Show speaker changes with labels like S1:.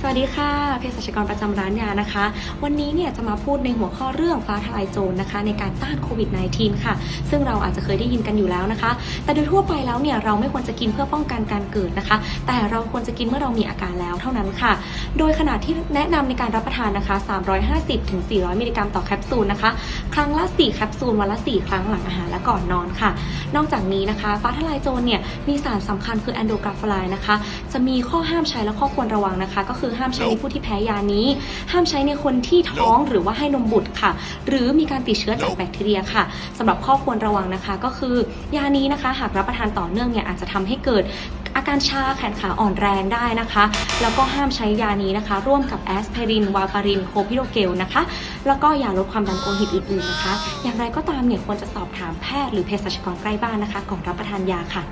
S1: สวัสดีค่ะเภสัชกรประจำร้านยานะคะ วันนี้เนี่ยจะมาพูดในหัวข้อเรื่องฟ้าทลายโจรนะคะ ในการต้านโควิด -19 ค่ะ ซึ่งเราอาจจะเคยได้ยินกันอยู่แล้วนะคะ แต่โดยทั่วไปแล้วเนี่ยเราไม่ควรจะกินเพื่อป้องกันการเกิดนะคะ แต่เราควรจะกินเมื่อเรามีอาการแล้วเท่านั้นค่ะ โดยขนาดที่แนะนำในการรับประทานนะคะ 350ถึง400 มิลลิกรัมต่อแคปซูลนะคะ ครั้งละ 4 แคปซูลวันละ 4 ครั้งหลังอาหารและก่อนนอนค่ะ นอกจากนี้นะคะฟ้าทลายโจรเนี่ยมีสารสำคัญคือแอนโดกราฟไลายนะคะ จะมีข้อห้ามใช้และข้อควรระวังนะคะ ก็คือห้ามใช้ในผู้ที่แพ้ยานี้ ห้ามใช้ในคนที่ท้องหรือว่าให้นมบุตรค่ะ หรือมีการติดเชื้อจากแบคทีเรียค่ะสำหรับข้อควรระวังนะคะก็คือยานี้นะคะ หากรับประทานต่อเนื่องเนี่ยอาจจะทำให้เกิดอาการชาแขนขาอ่อนแรงได้นะคะ แล้วก็ห้ามใช้ยานี้นะคะ ร่วมกับแอสไพริน วาฟาริน โคพิโรเกลนะคะ แล้วก็ยาลดความดันโลหิตอื่นๆนะคะ อย่างไรก็ตามเนี่ยควรจะสอบถามแพทย์หรือเภสัชกรใกล้บ้านนะคะ ก่อนรับประทานยาค่ะ